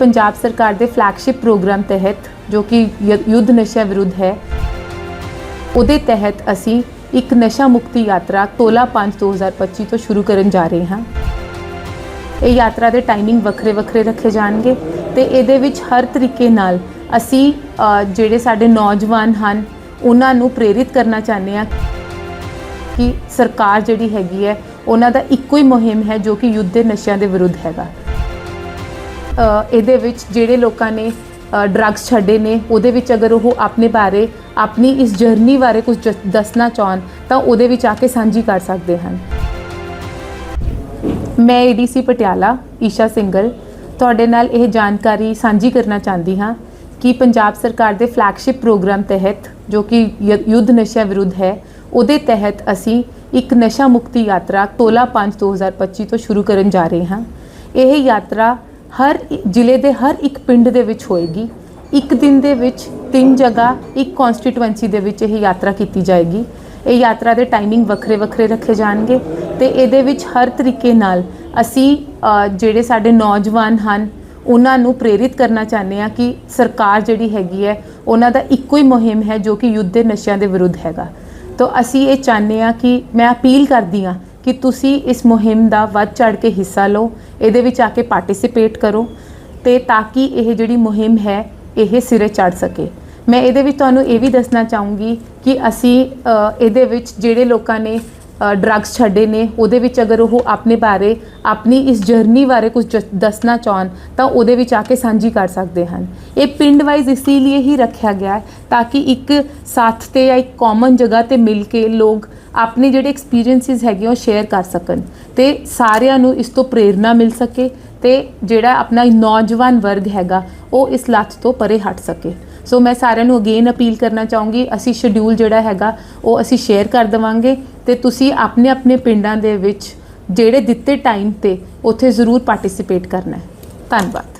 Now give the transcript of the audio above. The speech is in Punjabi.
ਪੰਜਾਬ ਸਰਕਾਰ ਦੇ ਫਲੈਗਸ਼ਿਪ ਪ੍ਰੋਗਰਾਮ ਤਹਿਤ, ਜੋ ਕਿ ਯ- ਯੁੱਧ ਨਸ਼ਾ ਵਿਰੁੱਧ ਹੈ, ਉਹਦੇ ਤਹਿਤ ਅਸੀਂ ਇੱਕ ਨਸ਼ਾ ਮੁਕਤੀ ਯਾਤਰਾ 16/5/2025 ਤੋਂ ਸ਼ੁਰੂ ਕਰਨ ਜਾ ਰਹੇ ਹਾਂ। ਇਹ ਯਾਤਰਾ ਦੇ ਟਾਈਮਿੰਗ ਵੱਖਰੇ ਵੱਖਰੇ ਰੱਖੇ ਜਾਣਗੇ ਤੇ ਇਹਦੇ ਵਿੱਚ ਹਰ ਤਰੀਕੇ ਨਾਲ ਅਸੀਂ ਜਿਹੜੇ ਸਾਡੇ ਨੌਜਵਾਨ ਹਨ, ਉਹਨਾਂ ਨੂੰ ਪ੍ਰੇਰਿਤ ਕਰਨਾ ਚਾਹੁੰਦੇ ਹਾਂ ਕਿ ਸਰਕਾਰ ਜਿਹੜੀ ਹੈਗੀ ਹੈ, ਉਹਨਾਂ ਦਾ ਇੱਕੋ ਹੀ ਮੁਹਿੰਮ ਹੈ ਜੋ ਕਿ ਯੁੱਧ ਦੇ ਨਸ਼ਿਆਂ ਦੇ ਵਿਰੁੱਧ ਹੈਗਾ। ਇਹਦੇ ਵਿੱਚ ਜਿਹੜੇ ਲੋਕਾਂ ਨੇ ਡਰੱਗਸ ਛੱਡੇ ਨੇ, ਉਹਦੇ ਵਿੱਚ ਅਗਰ ਉਹ ਆਪਣੇ ਬਾਰੇ, ਆਪਣੀ ਇਸ ਜਰਨੀ ਬਾਰੇ ਕੁਝ ਜ- ਦੱਸਣਾ ਚਾਹਣ, ਤਾਂ ਉਹਦੇ ਵਿੱਚ ਆ ਕੇ ਸਾਂਝੀ ਕਰ ਸਕਦੇ ਹਨ। ਮੈਂ ਏਡੀਸੀ ਪਟਿਆਲਾ, ਈਸ਼ਾ ਸਿੰਗਲ। ਤੁਹਾਡੇ ਨਾਲ ਇਹ ਜਾਣਕਾਰੀ ਸਾਂਝੀ ਕਰਨਾ ਚਾਹੁੰਦੀ ਹਾਂ ਕਿ ਪੰਜਾਬ ਸਰਕਾਰ ਦੇ ਫਲੈਗਸ਼ਿਪ ਪ੍ਰੋਗਰਾਮ ਤਹਿਤ, ਜੋ ਕਿ ਯੁੱਧ ਨਸ਼ਾ ਵਿਰੁੱਧ ਹੈ, ਉਹਦੇ ਤਹਿਤ ਅਸੀਂ ਇੱਕ ਨਸ਼ਾ ਮੁਕਤੀ ਯਾਤਰਾ 16/5/2025 ਤੋਂ ਸ਼ੁਰੂ ਕਰਨ ਜਾ ਰਹੇ ਹਾਂ। ਇਹ ਯਾਤਰਾ ਹਰ ਜ਼ਿਲ੍ਹੇ ਦੇ ਹਰ ਇੱਕ ਪਿੰਡ ਦੇ ਵਿੱਚ ਹੋਏਗੀ। ਇੱਕ ਦਿਨ ਦੇ ਵਿੱਚ ਤਿੰਨ ਜਗ੍ਹਾ, ਇੱਕ ਕਨਸਟੀਟੂਐਂਸੀ ਦੇ ਵਿੱਚ ਇਹ ਯਾਤਰਾ ਕੀਤੀ ਜਾਏਗੀ। ਇਹ ਯਾਤਰਾ ਦੇ ਟਾਈਮਿੰਗ ਵੱਖਰੇ ਵੱਖਰੇ ਰੱਖੇ ਜਾਣਗੇ ਤੇ ਇਹਦੇ ਵਿੱਚ ਹਰ ਤਰੀਕੇ ਨਾਲ ਅਸੀਂ ਜਿਹੜੇ ਸਾਡੇ ਨੌਜਵਾਨ ਹਨ, ਉਹਨਾਂ ਨੂੰ ਪ੍ਰੇਰਿਤ ਕਰਨਾ ਚਾਹੁੰਦੇ ਹਾਂ ਕਿ ਸਰਕਾਰ ਜਿਹੜੀ ਹੈਗੀ ਹੈ, ਉਹਨਾਂ ਦਾ ਇੱਕੋ ਹੀ ਮੁਹਿੰਮ ਹੈ ਜੋ ਕਿ ਯੁੱਧ ਦੇ ਨਸ਼ਿਆਂ ਦੇ ਵਿਰੁੱਧ ਹੈਗਾ। ਤਾਂ ਅਸੀਂ ਇਹ ਚਾਹੁੰਦੇ ਹਾਂ ਕਿ ਮੈਂ ਅਪੀਲ ਕਰਦੀ ਹਾਂ ਕਿ ਤੁਸੀਂ ਇਸ ਮੁਹਿੰਮ ਦਾ ਵੱਧ ਚੜ ਕੇ ਹਿੱਸਾ ਲਓ, ਇਹਦੇ ਵਿੱਚ ਆ ਕੇ ਪਾਰਟਿਸਿਪੇਟ ਕਰੋ ਤੇ ਤਾਂ ਕਿ ਇਹ ਜਿਹੜੀ ਮੁਹਿੰਮ ਹੈ, ਇਹ ਸਿਰੇ ਚੜ ਸਕੇ। ਮੈਂ ਇਹਦੇ ਵਿੱਚ ਤੁਹਾਨੂੰ ਇਹ ਵੀ ਦੱਸਣਾ ਚਾਹੂੰਗੀ ਕਿ ਅਸੀਂ ਇਹਦੇ ਵਿੱਚ ਜਿਹੜੇ ਲੋਕਾਂ ਨੇ ਡਰੱਗਸ ਛੱਡੇ ਨੇ, ਉਹਦੇ ਵਿੱਚ ਅਗਰ ਉਹ ਆਪਣੇ ਬਾਰੇ, ਆਪਣੀ ਇਸ ਜਰਨੀ ਬਾਰੇ ਕੁਝ ਜ- ਦੱਸਣਾ ਚਾਹਣ, ਤਾਂ ਉਹਦੇ ਵਿੱਚ ਆ ਕੇ ਸਾਂਝੀ ਕਰ ਸਕਦੇ ਹਨ। ਇਹ ਪਿੰਡ ਵਾਈਜ਼ ਇਸੇ ਲਈ ਹੀ ਰੱਖਿਆ ਗਿਆ ਹੈ, ਤਾਂ ਕਿ ਇੱਕ ਸਾਥ ਤੇ ਜਾਂ ਇੱਕ ਕਾਮਨ ਜਗ੍ਹਾ ਤੇ ਮਿਲ ਕੇ ਲੋਕ ਆਪਣੇ ਜਿਹੜੇ ਐਕਸਪੀਰੀਐਂਸਿਸ ਹੈਗੇ ਉਹ ਸ਼ੇਅਰ ਕਰ ਸਕਣ ਤੇ ਸਾਰਿਆਂ ਨੂੰ ਇਸ ਤੋਂ ਪ੍ਰੇਰਣਾ ਮਿਲ ਸਕੇ ਤੇ ਜਿਹੜਾ ਆਪਣਾ ਨੌਜਵਾਨ ਵਰਗ ਹੈਗਾ, ਉਹ ਇਸ ਲੱਤ ਤੋਂ ਪਰੇ ਹਟ ਸਕੇ। ਸੋ ਮੈਂ ਸਾਰਿਆਂ ਨੂੰ ਅਗੇਨ ਅਪੀਲ ਕਰਨਾ ਚਾਹੂੰਗੀ, ਅਸੀਂ ਸ਼ਡਿਊਲ ਜਿਹੜਾ ਹੈਗਾ, ਉਹ ਅਸੀਂ ਸ਼ੇਅਰ ਕਰ ਦੇਵਾਂਗੇ ਤੇ ਤੁਸੀਂ ਆਪਣੇ ਆਪਣੇ ਪਿੰਡਾਂ ਦੇ ਵਿੱਚ ਜਿਹੜੇ ਦਿੱਤੇ ਟਾਈਮ ਤੇ ਉੱਥੇ ਜ਼ਰੂਰ ਪਾਰਟਿਸਿਪੇਟ ਕਰਨਾ ਹੈ। ਧੰਨਵਾਦ।